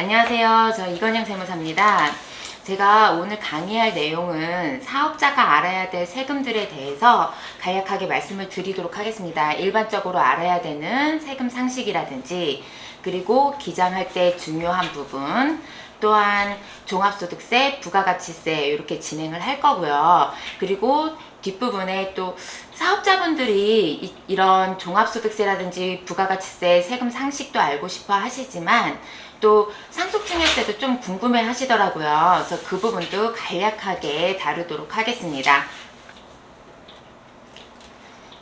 안녕하세요. 저 이건영 세무사입니다. 제가 오늘 강의할 내용은 사업자가 알아야 될 세금들에 대해서 간략하게 말씀을 드리도록 하겠습니다. 일반적으로 알아야 되는 세금 상식이라든지 그리고 기장할 때 중요한 부분 또한 종합소득세, 부가가치세 이렇게 진행을 할 거고요. 그리고 뒷부분에 또 사업자분들이 이, 이런 종합소득세라든지 부가가치세 세금 상식도 알고 싶어 하시지만 또 상속 증여세도 좀 궁금해 하시더라고요. 그래서 그 부분도 간략하게 다루도록 하겠습니다.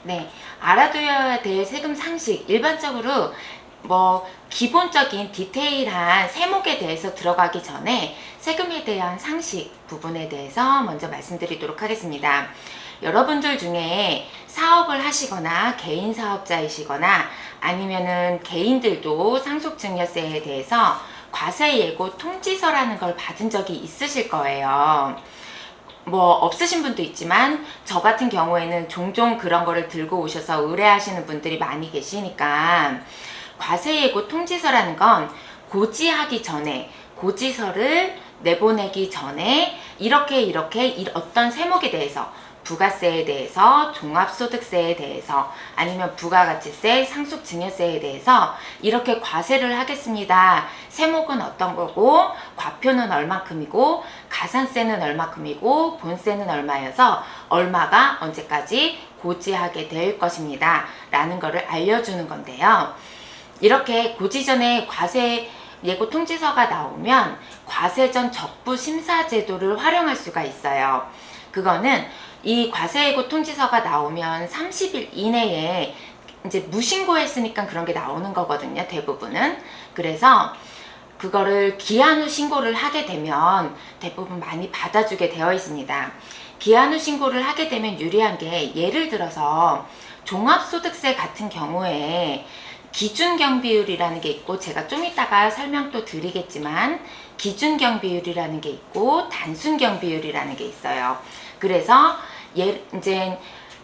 네, 알아둬야 될 세금 상식. 일반적으로 뭐 기본적인 디테일한 세목에 대해서 들어가기 전에 세금에 대한 상식 부분에 대해서 먼저 말씀드리도록 하겠습니다. 여러분들 중에 사업을 하시거나 개인 사업자이시거나 아니면은 개인들도 상속증여세에 대해서 과세 예고 통지서라는 걸 받은 적이 있으실 거예요. 뭐 없으신 분도 있지만 저 같은 경우에는 종종 그런 거를 들고 오셔서 의뢰하시는 분들이 많이 계시니까 과세 예고 통지서라는 건 고지하기 전에 고지서를 내보내기 전에 이렇게 이렇게 이- 어떤 세목에 대해서 부가세에 대해서 종합소득세에 대해서 아니면 부가가치세 상속증여세에 대해서 이렇게 과세를 하겠습니다. 세목은 어떤 거고 과표는 얼마큼이고 가산세는 얼마큼이고 본세는 얼마여서 얼마가 언제까지 고지하게 될 것입니다. 라는 거를 알려주는 건데요. 이렇게 고지 전에 과세 예고 통지서가 나오면 과세 전 적부 심사 제도를 활용할 수가 있어요. 그거는 이 과세 예고 통지서가 나오면 30일 이내에 이제 무신고했으니까 그런 게 나오는 거거든요. 대부분은. 그래서 그거를 기한 후 신고를 하게 되면 대부분 많이 받아주게 되어 있습니다. 기한 후 신고를 하게 되면 유리한 게 예를 들어서 종합소득세 같은 경우에 기준 경비율이라는 게 있고 제가 좀 이따가 설명 또 드리겠지만 기준 경비율이라는 게 있고 단순 경비율이라는 게 있어요. 그래서 예, 이제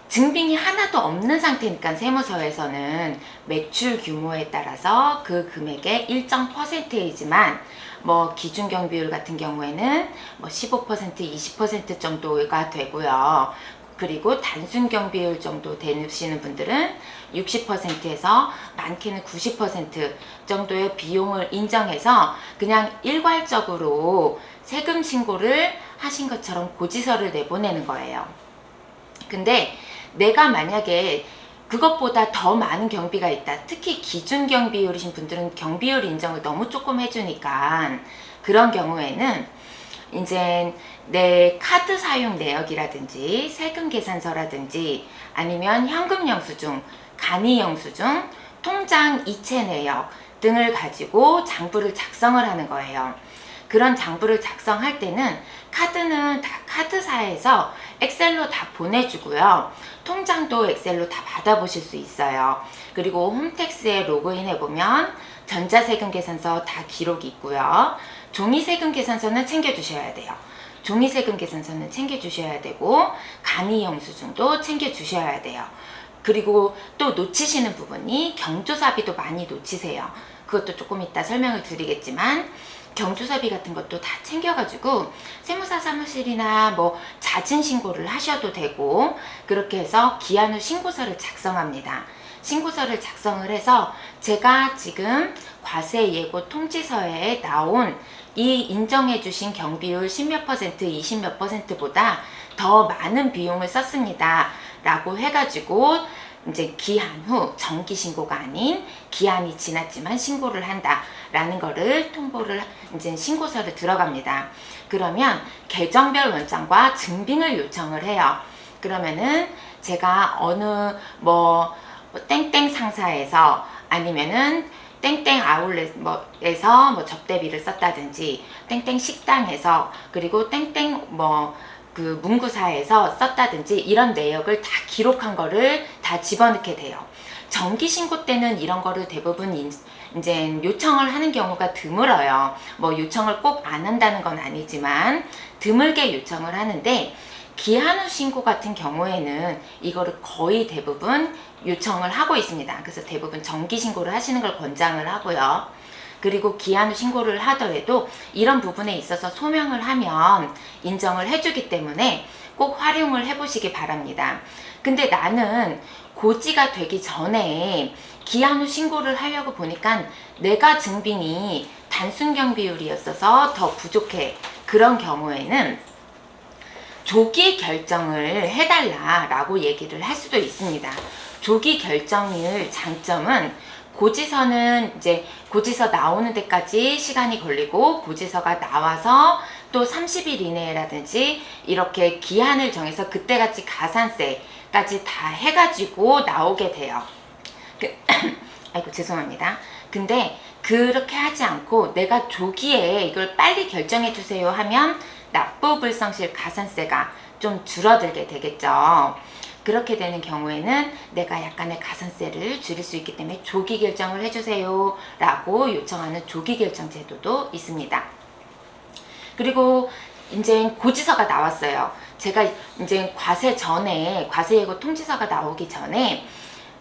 증빙이 하나도 없는 상태니까 세무서에서는 매출 규모에 따라서 그 금액의 일정 퍼센테이지만 뭐 기준 경비율 같은 경우에는 뭐 15% 20% 정도가 되고요. 그리고 단순 경비율 정도 되시는 분들은 60%에서 많게는 90% 정도의 비용을 인정해서 그냥 일괄적으로 세금 신고를 하신 것처럼 고지서를 내보내는 거예요. 근데 내가 만약에 그것보다 더 많은 경비가 있다. 특히 기준 경비율이신 분들은 경비율 인정을 너무 조금 해주니까 그런 경우에는 이제 내 카드 사용 내역이라든지 세금 계산서라든지 아니면 현금 영수증, 간이 영수증, 통장 이체 내역 등을 가지고 장부를 작성을 하는 거예요. 그런 장부를 작성할 때는 카드는 다 카드사에서 엑셀로 다 보내주고요. 통장도 엑셀로 다 받아보실 수 있어요. 그리고 홈택스에 로그인해 보면 전자세금 계산서 다 기록이 있고요. 종이세금 계산서는 챙겨주셔야 돼요. 종이세금 계산서는 챙겨주셔야 되고 간이 영수증도 챙겨주셔야 돼요. 그리고 또 놓치시는 부분이 경조사비도 많이 놓치세요. 그것도 조금 이따 설명을 드리겠지만 경조사비 같은 것도 다 챙겨가지고 세무사 사무실이나 뭐 잦은 신고를 하셔도 되고 그렇게 해서 기한 후 신고서를 작성합니다. 신고서를 작성을 해서 제가 지금 과세 예고 통지서에 나온 이 인정해 주신 경비율 10몇 퍼센트, 20몇 퍼센트보다 더 많은 비용을 썼습니다. 라고 해가지고 이제 기한 후 정기 신고가 아닌 기한이 지났지만 신고를 한다라는 거를 통보를 이제 신고서를 들어갑니다. 그러면 계정별 원장과 증빙을 요청을 해요. 그러면은 제가 어느 뭐, 뭐 땡땡 상사에서 아니면은 땡땡 아울렛 뭐에서 뭐 접대비를 썼다든지 땡땡 식당에서 그리고 땡땡 뭐 그 문구사에서 썼다든지 이런 내역을 다 기록한 거를 다 집어넣게 돼요. 정기 신고 때는 이런 거를 대부분 인- 이제 요청을 하는 경우가 드물어요. 뭐 요청을 꼭 안 한다는 건 아니지만 드물게 요청을 하는데 기한 후 신고 같은 경우에는 이거를 거의 대부분 요청을 하고 있습니다. 그래서 대부분 정기 신고를 하시는 걸 권장을 하고요. 그리고 기한 후 신고를 하더라도 이런 부분에 있어서 소명을 하면 인정을 해주기 때문에 꼭 활용을 해보시기 바랍니다. 근데 나는 고지가 되기 전에 기한 후 신고를 하려고 보니까 내가 증빙이 단순경 비율이었어서 더 부족해. 그런 경우에는 조기 결정을 해달라라고 얘기를 할 수도 있습니다. 조기 결정일 장점은 고지서는 이제 고지서 나오는 데까지 시간이 걸리고 고지서가 나와서 또 30일 이내라든지 이렇게 기한을 정해서 그때같이 가산세까지 다 해가지고 나오게 돼요. 그, 아이고 죄송합니다. 근데 그렇게 하지 않고 내가 조기에 이걸 빨리 결정해 주세요 하면 납부 불성실 가산세가 좀 줄어들게 되겠죠. 그렇게 되는 경우에는 내가 약간의 가산세를 줄일 수 있기 때문에 조기 결정을 해주세요 라고 요청하는 조기 결정 제도도 있습니다. 그리고 이제 고지서가 나왔어요. 제가 이제 과세 전에 과세 예고 통지서가 나오기 전에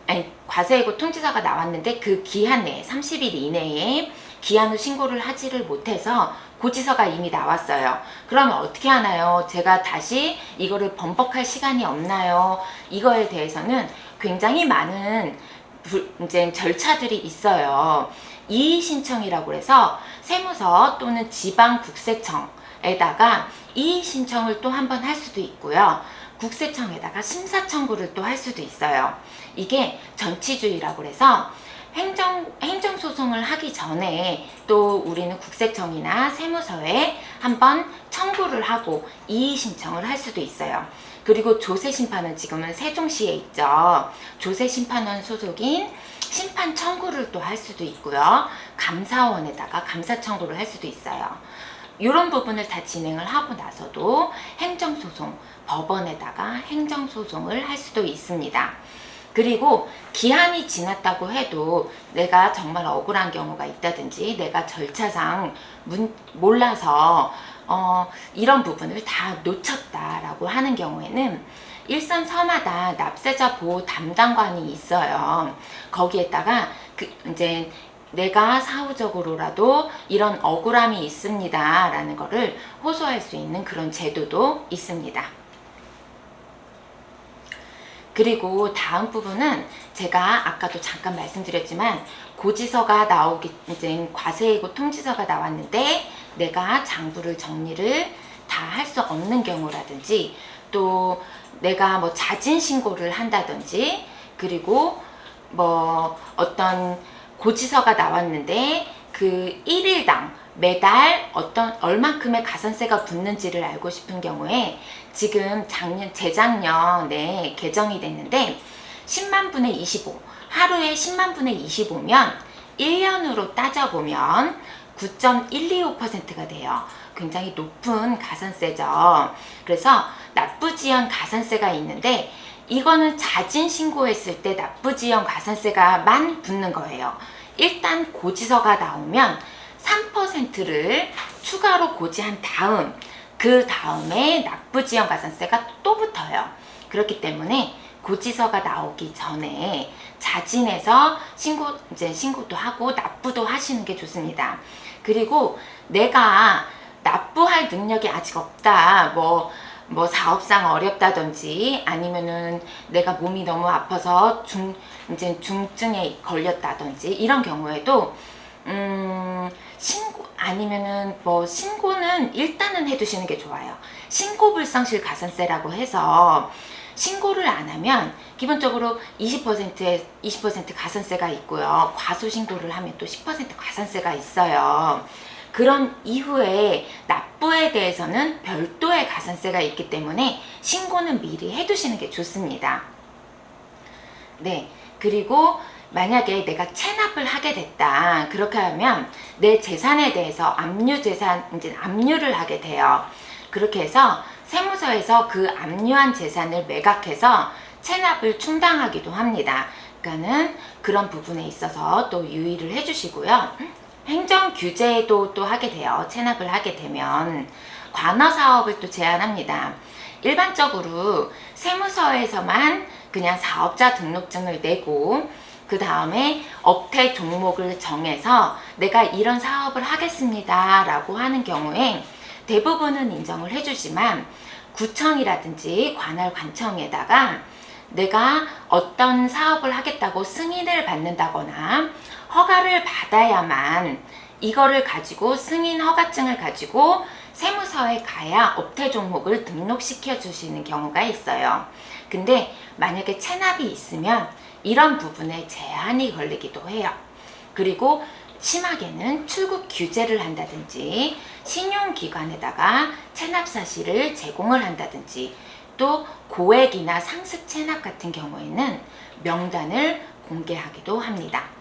아니 과세 예고 통지서가 나왔는데 그 기한 내에 30일 이내에 기한 후 신고를 하지를 못해서 고지서가 이미 나왔어요. 그러면 어떻게 하나요? 제가 다시 이거를 번복할 시간이 없나요? 이거에 대해서는 굉장히 많은 부- 이제 절차들이 있어요. 이의 신청이라고 해서 세무서 또는 지방 국세청에다가 이의 신청을 또 한 번 할 수도 있고요. 국세청에다가 심사 청구를 또 할 수도 있어요. 이게 전치주의라고 해서 행정 행정 소송을 하기 전에 또 우리는 국세청이나 세무서에 한번 청구를 하고 이의 신청을 할 수도 있어요. 그리고 조세 심판은 지금은 세종시에 있죠. 조세 심판원 소속인 심판 청구를 또 할 수도 있고요. 감사원에다가 감사 청구를 할 수도 있어요. 이런 부분을 다 진행을 하고 나서도 행정소송, 법원에다가 행정소송을 할 수도 있습니다. 그리고 기한이 지났다고 해도 내가 정말 억울한 경우가 있다든지 내가 절차상 문- 몰라서 어, 이런 부분을 다 놓쳤다라고 하는 경우에는 일선 서마다 납세자 보호 담당관이 있어요. 거기에다가 그 이제 내가 사후적으로라도 이런 억울함이 있습니다라는 거를 호소할 수 있는 그런 제도도 있습니다. 그리고 다음 부분은 제가 아까도 잠깐 말씀드렸지만 고지서가 나오기 이제 과세이고 통지서가 나왔는데 내가 장부를 정리를 다 할 수 없는 경우라든지 또 내가 뭐 자진 신고를 한다든지 그리고 뭐 어떤 고지서가 나왔는데 그 1일당 매달 어떤 얼만큼의 가산세가 붙는지를 알고 싶은 경우에 지금 작년 재작년에 개정이 됐는데 10만 분의 25 하루에 10만 분의 25면 1년으로 따져보면 9.125%가 돼요. 굉장히 높은 가산세죠. 그래서 납부지연 가산세가 있는데 이거는 자진 신고했을 때 납부지연 가산세가만 붙는 거예요. 일단 고지서가 나오면 3%를 추가로 고지한 다음 그 다음에 납부지연 가산세가 또 붙어요. 그렇기 때문에 고지서가 나오기 전에 자진해서 신고 이제 신고도 하고 납부도 하시는 게 좋습니다. 그리고 내가 납부할 능력이 아직 없다. 뭐, 뭐 사업상 어렵다든지 아니면은 내가 몸이 너무 아파서 중, 이제 중증에 걸렸다든지 이런 경우에도 음, 신고 아니면은 뭐 신고는 일단은 해두시는 게 좋아요. 신고 불성실 가산세라고 해서 신고를 안 하면 기본적으로 20%의 20% 가산세가 있고요. 과소 신고를 하면 또 10% 가산세가 있어요. 그런 이후에 납부에 대해서는 별도의 가산세가 있기 때문에 신고는 미리 해두시는 게 좋습니다. 네. 그리고 만약에 내가 체납을 하게 됐다. 그렇게 하면 내 재산에 대해서 압류 재산, 이제 압류를 하게 돼요. 그렇게 해서 세무서에서 그 압류한 재산을 매각해서 체납을 충당하기도 합니다. 그러니까는 그런 부분에 있어서 또 유의를 해주시고요. 행정 규제도 또 하게 돼요. 체납을 하게 되면 관어 사업을 또 제한합니다. 일반적으로 세무서에서만 그냥 사업자 등록증을 내고 그그 다음에 업태 종목을 정해서 내가 이런 사업을 하겠습니다 라고 하는 경우에 대부분은 인정을 해주지만 구청이라든지 관할 관청에다가 내가 어떤 사업을 하겠다고 승인을 받는다거나 허가를 받아야만 이거를 가지고 승인 허가증을 가지고 세무서에 가야 업태 종목을 등록시켜 주시는 경우가 있어요. 근데 만약에 체납이 있으면 이런 부분에 제한이 걸리기도 해요. 그리고 심하게는 출국 규제를 한다든지 신용기관에다가 체납 사실을 제공을 한다든지 또 고액이나 상습 체납 같은 경우에는 명단을 공개하기도 합니다.